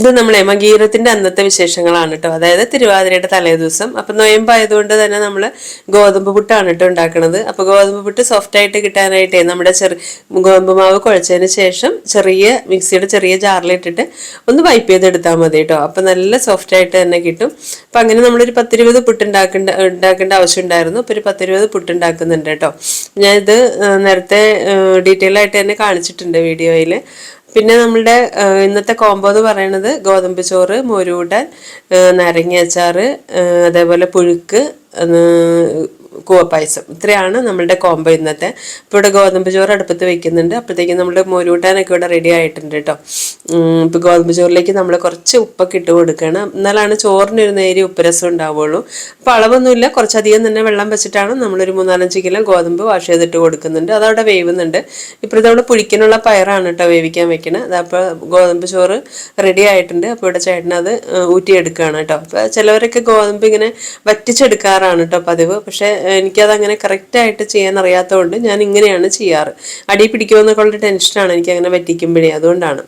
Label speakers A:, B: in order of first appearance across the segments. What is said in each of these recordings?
A: ഇത് നമ്മളെ മകീരത്തിന്റെ അന്നത്തെ വിശേഷങ്ങളാണ് കേട്ടോ. അതായത് തിരുവാതിരയുടെ തലേ ദിവസം. അപ്പൊ നൊയമ്പായതുകൊണ്ട് തന്നെ നമ്മൾ ഗോതമ്പ് പുട്ടാണ് കേട്ടോ ഉണ്ടാക്കുന്നത് അപ്പൊ ഗോതമ്പ് പുട്ട് സോഫ്റ്റ് ആയിട്ട് കിട്ടാനായിട്ടേ നമ്മുടെ ചെറു ഗോതമ്പ് മാവ് കുഴച്ചതിന് ശേഷം ചെറിയ മിക്സിയുടെ ചെറിയ ജാറിലിട്ടിട്ട് ഒന്ന് വൈപ്പ് ചെയ്തെടുത്താൽ മതി കേട്ടോ. അപ്പൊ നല്ല സോഫ്റ്റ് ആയിട്ട് തന്നെ കിട്ടും. അപ്പൊ അങ്ങനെ നമ്മളൊരു പത്തിരുപത് പുട്ട് ഉണ്ടാക്കേണ്ട ഉണ്ടാക്കേണ്ട ആവശ്യം ഉണ്ടായിരുന്നു. അപ്പൊ ഒരു പത്തിരുപത് പുട്ട് ഉണ്ടാക്കുന്നുണ്ട് കേട്ടോ. ഞാനിത് നേരത്തെ ഡീറ്റെയിൽ ആയിട്ട് തന്നെ കാണിച്ചിട്ടുണ്ട് വീഡിയോയിൽ പിന്നെ നമ്മളുടെ ഇന്നത്തെ കോംബോ എന്ന് പറയുന്നത് ഗോതമ്പ് ചോറ് മോരൂടൻ നാരങ്ങ അച്ചാറ് അതേപോലെ പുഴുക്ക് ആ, പായസം. ഇത്രയാണ് നമ്മളുടെ കോംബോ ഇന്നത്തെ. ഇപ്പോൾ ഇവിടെ ഗോതമ്പ് ചോറ് അടുപ്പത്ത് വെക്കുന്നുണ്ട്. അപ്പോഴത്തേക്കും നമ്മുടെ മോരൂട്ടാനൊക്കെ ഇവിടെ റെഡി ആയിട്ടുണ്ട് കേട്ടോ. ഇപ്പോൾ ഗോതമ്പ് ചോറിലേക്ക് നമ്മൾ കുറച്ച് ഉപ്പൊക്കെ ഇട്ട് കൊടുക്കണം. എന്നാലാണ് ചോറിന് ഒരു നേരിയ ഉപ്പരസം ഉണ്ടാവുള്ളൂ. അപ്പോൾ അളവൊന്നുമില്ല. കുറച്ചധികം തന്നെ വെള്ളം വെച്ചിട്ടാണ് നമ്മളൊരു മൂന്നാലഞ്ച് കിലോ ഗോതമ്പ് വാഷ് ചെയ്തിട്ട് കൊടുക്കുന്നുണ്ട്. അതവിടെ വേവുന്നുണ്ട്. ഇപ്പോഴത്തെ അവിടെ പുളിക്കിനുള്ള പയറാണ് കേട്ടോ വേവിക്കാൻ വെക്കണത് അതപ്പോൾ ഗോതമ്പ് ചോറ് റെഡി ആയിട്ടുണ്ട്. അപ്പോൾ ഇവിടെ ചേട്ടനത് ഊറ്റിയെടുക്കുകയാണ് കേട്ടോ. അപ്പോൾ ചിലവരൊക്കെ ഗോതമ്പ് ഇങ്ങനെ വറ്റിച്ചെടുക്കാറാണ് കേട്ടോ പതിവ്. പക്ഷേ എനിക്കത് അങ്ങനെ കറക്റ്റായിട്ട് ചെയ്യാൻ അറിയാത്തതുകൊണ്ട് ഞാൻ ഇങ്ങനെയാണ് ചെയ്യാറ്. അടി പിടിക്കുമെന്നൊക്കെ ഉള്ള ടെൻഷനാണ് എനിക്ക് അങ്ങനെ വറ്റിക്കുമ്പോഴേ അതുകൊണ്ടാണ്.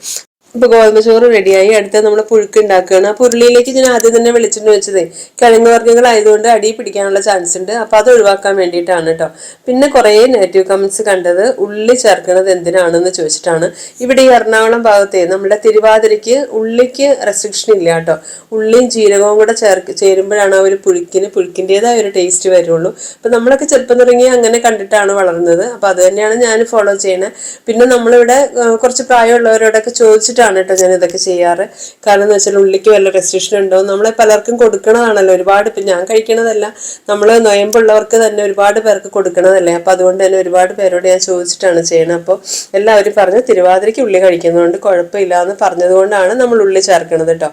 A: ഇപ്പൊ ഗോതമ്പ് ചോറ് റെഡിയായി. അടുത്ത നമ്മൾ പുഴുക്ക് ഉണ്ടാക്കുകയാണ്. ആ പുരുളിയിലേക്ക് ഞാൻ ആദ്യം തന്നെ വെളിച്ചെണ്ണ വെച്ചത് കിഴങ്ങ് വർഗങ്ങളായതുകൊണ്ട് അടി പിടിക്കാനുള്ള ചാൻസ് ഉണ്ട്. അപ്പോൾ അത് ഒഴിവാക്കാൻ വേണ്ടിയിട്ടാണ് കേട്ടോ പിന്നെ കുറേ നെഗറ്റീവ് കമന്റ്സ് കണ്ടത് ഉള്ളി ചേർക്കുന്നത് എന്തിനാണെന്ന് ചോദിച്ചിട്ടാണ്. ഇവിടെ ഈ എറണാകുളം ഭാഗത്തെ നമ്മുടെ തിരുവാതിരയ്ക്ക് ഉള്ളിക്ക് റെസ്ട്രിക്ഷൻ ഇല്ല കേട്ടോ ഉള്ളിയും ജീരകവും കൂടെ ചേർക്ക് ചേരുമ്പോഴാണ് ആ ഒരു പുഴുക്കിന് പുഴുക്കിന്റെതായ ഒരു ടേസ്റ്റ് വരുള്ളൂ. അപ്പോൾ നമ്മളൊക്കെ ചെറുപ്പം തുടങ്ങി അങ്ങനെ കണ്ടിട്ടാണ് വളർന്നത്. അപ്പോൾ അത് തന്നെയാണ് ഞാൻ ഫോളോ ചെയ്യുന്നത് പിന്നെ നമ്മളിവിടെ കുറച്ച് പ്രായമുള്ളവരോടൊക്കെ ചോദിച്ചിട്ടാണ് കേട്ടോ ഞാൻ ഇതൊക്കെ ചെയ്യാറ്. കാരണം എന്ന് വെച്ചാൽ ഉള്ളിക്ക് വല്ല റെസ്ട്രിക്ഷൻ ഉണ്ടോ? നമ്മളെ പലർക്കും കൊടുക്കണതാണല്ലോ ഒരുപാട് ഇപ്പം ഞാൻ കഴിക്കണതല്ല. നമ്മൾ നൊയമ്പുള്ളവർക്ക് തന്നെ ഒരുപാട് പേർക്ക് കൊടുക്കണതല്ലേ. അപ്പം അതുകൊണ്ട് തന്നെ ഒരുപാട് പേരോട് ഞാൻ ചോദിച്ചിട്ടാണ് ചെയ്യണത്. അപ്പോൾ എല്ലാവരും പറഞ്ഞു തിരുവാതിരയ്ക്ക് ഉള്ളി കഴിക്കുന്നതുകൊണ്ട് കുഴപ്പമില്ല എന്ന് പറഞ്ഞതുകൊണ്ടാണ് നമ്മൾ ഉള്ളി ചേർക്കണത് കേട്ടോ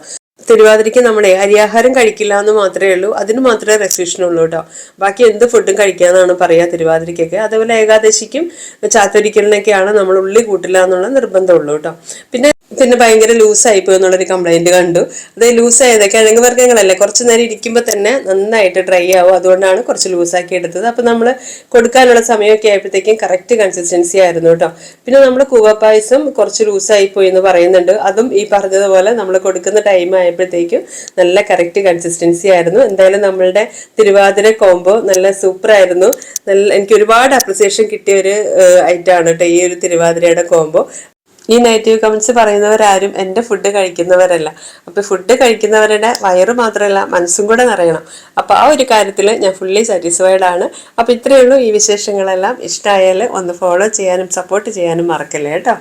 A: തിരുവാതിരയ്ക്ക് നമ്മുടെ അരിയാഹാരം കഴിക്കില്ല എന്ന് മാത്രമേ ഉള്ളൂ. അതിന് മാത്രമേ റെസ്ട്രിക്ഷൻ ഉള്ളൂ കേട്ടോ ബാക്കി എന്ത് ഫുഡും കഴിക്കാന്നാണ് പറയുക തിരുവാതിരയ്ക്കൊക്കെ. അതുപോലെ ഏകാദശിക്കും ചാത്തൊരിക്കലിനൊക്കെയാണ് നമ്മൾ ഉള്ളി കൂട്ടില്ല എന്നുള്ള നിർബന്ധമുള്ളൂ കേട്ടോ പിന്നെ പിന്നെ ഭയങ്കര ലൂസായി പോയി എന്നുള്ളൊരു കംപ്ലൈന്റ് കണ്ടു. അത് ലൂസായതൊക്കെ കിഴങ്ങ് വർഗങ്ങളല്ലേ? കുറച്ച് നേരം ഇരിക്കുമ്പോൾ തന്നെ നന്നായിട്ട് ഡ്രൈ ആവും. അതുകൊണ്ടാണ് കുറച്ച് ലൂസാക്കി എടുത്തത്. അപ്പം നമ്മൾ കൊടുക്കാനുള്ള സമയമൊക്കെ ആയപ്പോഴത്തേക്കും കറക്റ്റ് കൺസിസ്റ്റൻസി ആയിരുന്നു കേട്ടോ. പിന്നെ നമ്മൾ കൂവപ്പായസം കുറച്ച് ലൂസായി പോയി എന്ന് പറയുന്നുണ്ട്. അതും ഈ പറഞ്ഞതുപോലെ നമ്മൾ കൊടുക്കുന്ന ടൈം ആയപ്പോഴത്തേക്കും നല്ല കറക്റ്റ് കൺസിസ്റ്റൻസി ആയിരുന്നു. എന്തായാലും നമ്മളുടെ തിരുവാതിര കോംബോ നല്ല സൂപ്പർ ആയിരുന്നു. നല്ല എനിക്ക് ഒരുപാട് അപ്രിസിയേഷൻ കിട്ടിയ ഒരു ഐറ്റമാണ് കേട്ടോ ഈ ഒരു തിരുവാതിരയുടെ കോംബോ ഈ നെഗറ്റീവ് കമൻസ് പറയുന്നവരാരും എന്റെ ഫുഡ് കഴിക്കുന്നവരല്ല. അപ്പോൾ ഫുഡ് കഴിക്കുന്നവരുടെ വയറ് മാത്രമല്ല മനസ്സും കൂടെ നിറയണം. അപ്പോൾ ആ ഒരു കാര്യത്തിൽ ഞാൻ ഫുള്ളി സാറ്റിസ്ഫൈഡ് ആണ്. അപ്പോൾ ഇത്രയേ ഉള്ളൂ ഈ വിശേഷങ്ങളെല്ലാം. ഇഷ്ടമായാൽ ഒന്ന് ഫോളോ ചെയ്യാനും സപ്പോർട്ട് ചെയ്യാനും മറക്കല്ലേ കേട്ടോ.